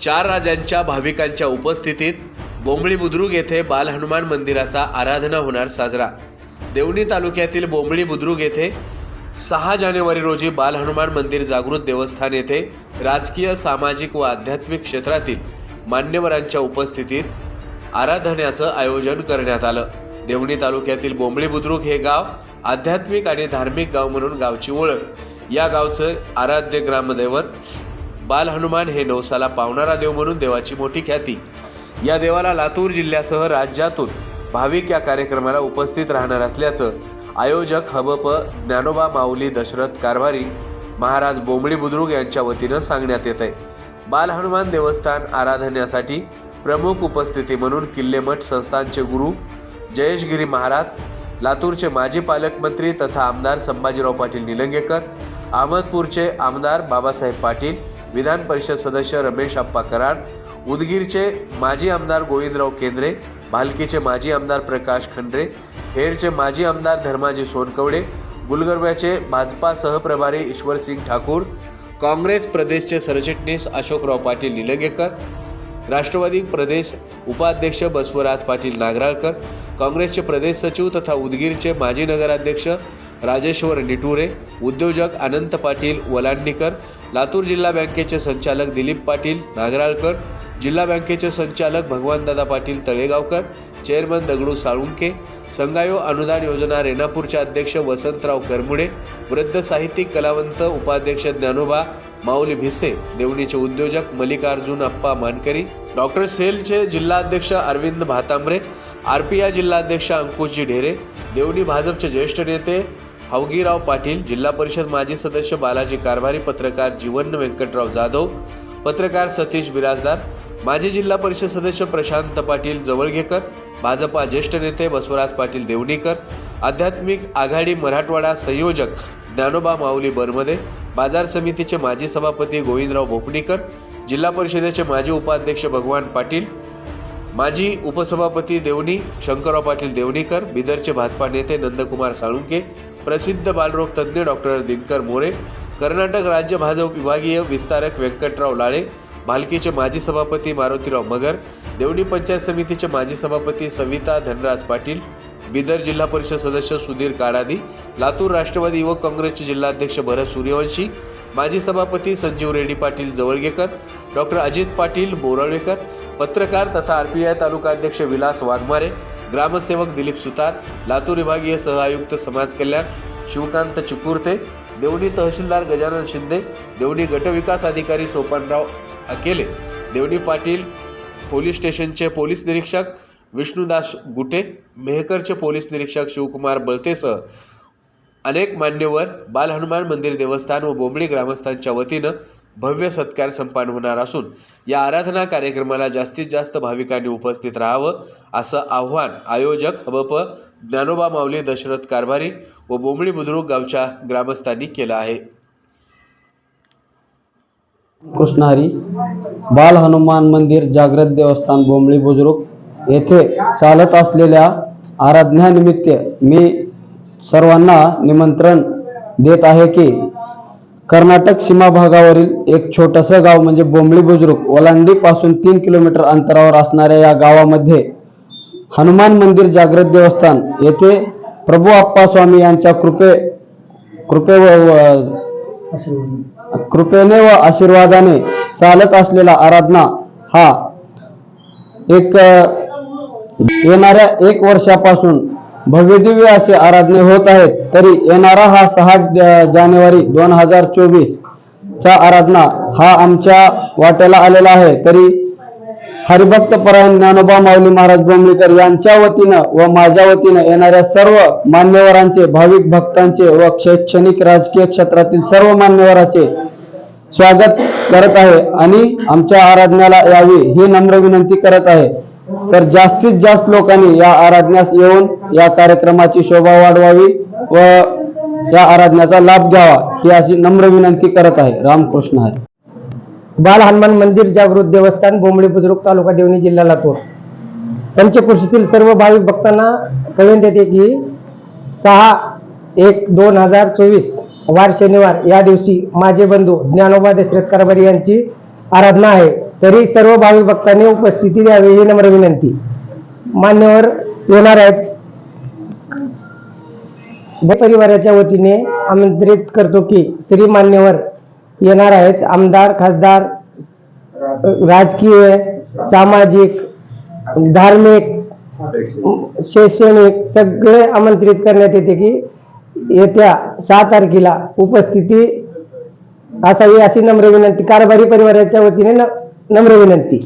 चार राजांच्या भाविकांच्या उपस्थितीत बोंबळी बुद्रुक येथे बाल हनुमान मंदिराचा आराधना होणार साजरा. देवणी तालुक्यातील बोंबळी बुद्रुक येथे सहा जानेवारी रोजी बाल हनुमान मंदिर जागृत देवस्थान येथे राजकीय सामाजिक व आध्यात्मिक क्षेत्रातील मान्यवरांच्या उपस्थितीत आराधण्याचं आयोजन करण्यात आलं. देवणी तालुक्यातील बोंबळी बुद्रुक हे गाव आध्यात्मिक आणि धार्मिक गाव म्हणून गावची ओळख. या गावचं आराध्य ग्रामदैवत बाल हनुमान हे नवसाला पावणारा देव म्हणून देवाची मोठी ख्याती. या देवाला लातूर जिल्ह्यासह राज्यातून भाविक या कार्यक्रमाला उपस्थित राहणार असल्याचं आयोजक हबप ज्ञानोबा माऊली दशरथ कारभारी महाराज बोंबडी बुद्रुक यांच्या वतीनं सांगण्यात येत आहे. बाल हनुमान देवस्थान आराधण्यासाठी प्रमुख उपस्थिती म्हणून किल्लेमठ संस्थानचे गुरु जयेशगिरी महाराज लातूरचे माजी पालकमंत्री तथा आमदार संभाजीराव पाटील निलंगेकर अहमदपूरचे आमदार बाबासाहेब पाटील विधान परिषद सदस्य रमेश आप्पा कराड उदगीरचे माजी आमदार गोविंदराव केंद्रे भालकीचे माजी आमदार प्रकाश खंड्रे हेरचे माजी आमदार धर्माजी सोनकवडे गुलगर्ब्याचे भाजपा सहप्रभारी ईश्वरसिंग ठाकूर काँग्रेस प्रदेशचे सरचिटणीस अशोकराव पाटील निलंगेकर राष्ट्रवादी प्रदेश उपाध्यक्ष बसवराज पाटील नागराळकर काँग्रेसचे प्रदेश सचिव तथा उदगीरचे माजी नगराध्यक्ष राजेश्वर निटुरे उद्योजक अनंत पाटील वलांडीकर लातूर जिल्हा बँकेचे संचालक दिलीप पाटील नागराळकर जिल्हा बँकेचे संचालक भगवानदादा पाटील तळेगावकर चेअरमन दगडू साळुंके संगायो अनुदान योजना रेणापूरचे अध्यक्ष वसंतराव करमुडे वृद्ध साहित्यिक कलावंत उपाध्यक्ष ज्ञानोबा माऊली भिसे देवणीचे उद्योजक मल्लिकार्जुन अप्पा मानकरी डॉक्टर सेलचे जिल्हाध्यक्ष Arvind Bhatambare R P I जिल्हाध्यक्ष अंकुशजी ढेरे देवणी भाजपचे ज्येष्ठ नेते हवगीराव पाटील जिल्हा परिषद माजी सदस्य बालाजी कारभारी पत्रकार जीवन व्यंकटराव जाधव पत्रकार सतीश बिराजदार माजी जिल्हा परिषद सदस्य प्रशांत पाटील जवळगेकर भाजपा ज्येष्ठ नेते बसवराज पाटील देवणीकर आध्यात्मिक आघाडी मराठवाडा संयोजक ज्ञानोबा माऊली बरमदे बाजार समितीचे माजी सभापती गोविंदराव भोपणीकर जिल्हा परिषदेचे माजी उपाध्यक्ष भगवान पाटील माजी उपसभापती देवणी शंकरराव पाटील देवणीकर बिदरचे भाजपा नेते नंदकुमार साळुंके प्रसिद्ध बालरोग तज्ज्ञ डॉक्टर दिनकर मोरे कर्नाटक राज्य भाजप विभागीय विस्तारक व्यंकटराव लाळे भालकीचे माजी सभापती मारुतीराव मगर देवणी पंचायत समितीचे माजी सभापती सविता धनराज पाटील बिदर जिल्हा परिषद सदस्य सुधीर काडादी लातूर राष्ट्रवादी युवक काँग्रेसचे जिल्हाध्यक्ष भरत सूर्यवंशी माजी सभापती संजीव रेड्डी पाटील जवळगेकर डॉक्टर अजित पाटील बोरळेकर पत्रकार तथा आर पी आय तालुका अध्यक्ष विलास वाघमारे ग्रामसेवक दिलीप सुतार लातूर विभागीय सहआयुक्त समाज कल्याण शिवकांत चिकुर्ते देवणी तहसीलदार गजानन शिंदे देवणी गटविकास अधिकारी सोपानराव अकेले देवणी पाटील पोलीस स्टेशनचे पोलीस निरीक्षक विष्णुदास गुटे मेहकरचे पोलीस निरीक्षक शिवकुमार बळतेसह अनेक मान्यवर बाल हनुमान मंदिर देवस्थान व बोंबडी ग्रामस्थांच्या वतीनं भव्य सत्कार संपन्न होणार असून या आराधना कार्यक्रमाला जास्तीत जास्त भाविकांनी उपस्थित राहावं असं आव्हान आयोजक हबप ज्ञानोबा माऊली दशरथ कारभारी व बोंबडी बुद्रुक गावच्या ग्रामस्थांनी केलं आहे. कृष्णहारी बाल हनुमान मंदिर जागृत देवस्थान बोंबळी बुजुर्ग येथे चालत असलेल्या आराधनानिमित्त मी सर्वांना निमंत्रण देत आहे की कर्नाटक सीमा भागावरील एक छोटंसं गाव म्हणजे बोंबळी बुजुर्ग ओलांडी पासून तीन किलोमीटर अंतरावर असणाऱ्या या गावामध्ये हनुमान मंदिर जागृत देवस्थान येथे प्रभू आप्पा स्वामी यांच्या कृपे कृपे कृपेने व आशीर्वादाने चालत असलेला आराधना हा एक येणाऱ्या एक वर्षापासून भव्यदिव्य असे आराधने होत आहेत. तरी येणारा हा सहा जानेवारी दोन हजार चोवीस चा आराधना हा आमच्या वाट्याला आलेला आहे. तरी हरिभक्त परायण ज्ञानोबा माऊली महाराज बोंबलीकर यांच्या वतीनं व माझ्या वतीनं येणाऱ्या सर्व मान्यवरांचे भाविक भक्तांचे व शैक्षणिक राजकीय क्षेत्रातील सर्व मान्यवरांचे स्वागत करत आहे आणि आमच्या आराधनाला यावी ही नम्र विनंती करत आहे. तर जास्तीत जास्त लोकांनी या आराधनास येऊन या कार्यक्रमाची शोभा वाढवावी व या आराधनाचा लाभ घ्यावा ही अशी नम्र विनंती करत आहे. रामकृष्ण हरी. बाल हनुमान मंदिर जागृत देवस्थान बोंबळी बुजुर्ग तालुका देवणी जिल्हा लातूर. पंचकृषीतील सर्व भाविक भक्तांना कळून देते की सहा एक दोन हजार चोवीस वार शनिवार या दिवशी माझे बंधू ज्ञानोबा दशरथ कारभारी यांची आराधना आहे. तरी सर्व भाविक भक्तांनी उपस्थिती द्यावी ही नम्र विनंती. मान्यवर येणार आहेत. परिवाराच्या वतीने आमंत्रित करतो की श्री मान्यवर येणार आहेत. आमदार खासदार राजकीय सामाजिक धार्मिक शैक्षणिक सगळे आमंत्रित करण्यात येते की येत्या सहा तारखेला उपस्थिती असावी अशी नम्र विनंती. कारभारी परिवाराच्या वतीने नम्र विनंती.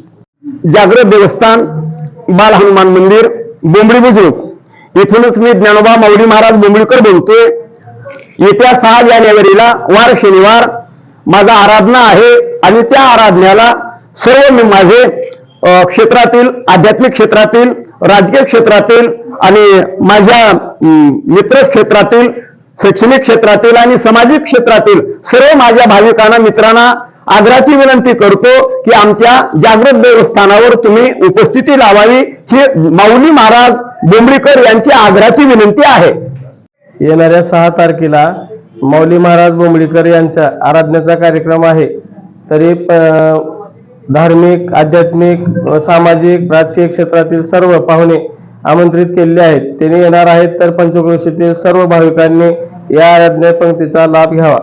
जागृत देवस्थान बाल हनुमान मंदिर बोंबडी बुजुर्ग. इथूनच मी ज्ञानोबा माऊली महाराज बोंबळीकर बोलतोय. येत्या सहा जानेवारीला वार शनिवार. माझा आराधना आहे आणि त्या आराधनेला सर्व मी माझे क्षेत्रातील आध्यात्मिक क्षेत्रातील राजकीय क्षेत्रातील आणि माझ्या मित्र क्षेत्रातील शैक्षणिक क्षेत्रातील आणि सामाजिक क्षेत्रातील सर्व माझ्या भाविकांना मित्रांना आग्राची विनंती करतो की आमच्या जागृत देवस्थानावर तुम्ही उपस्थिती लावावी. ही माऊली महाराज बोंबडीकर यांची आग्राची विनंती आहे. येणाऱ्या सहा तारखेला मौली महाराज बोंबडीकर यांच्या आराधनेचा कार्यक्रम आहे. तरी प- धार्मिक आध्यात्मिक व सामाजिक राजकीय क्षेत्रातील सर्व पाहुणे आमंत्रित केलेले आहेत. त्यांनी येणार आहेत तर पंचक्रोशीतील सर्व भाविकांनी या आराधने पंक्तीचा लाभ घ्यावा.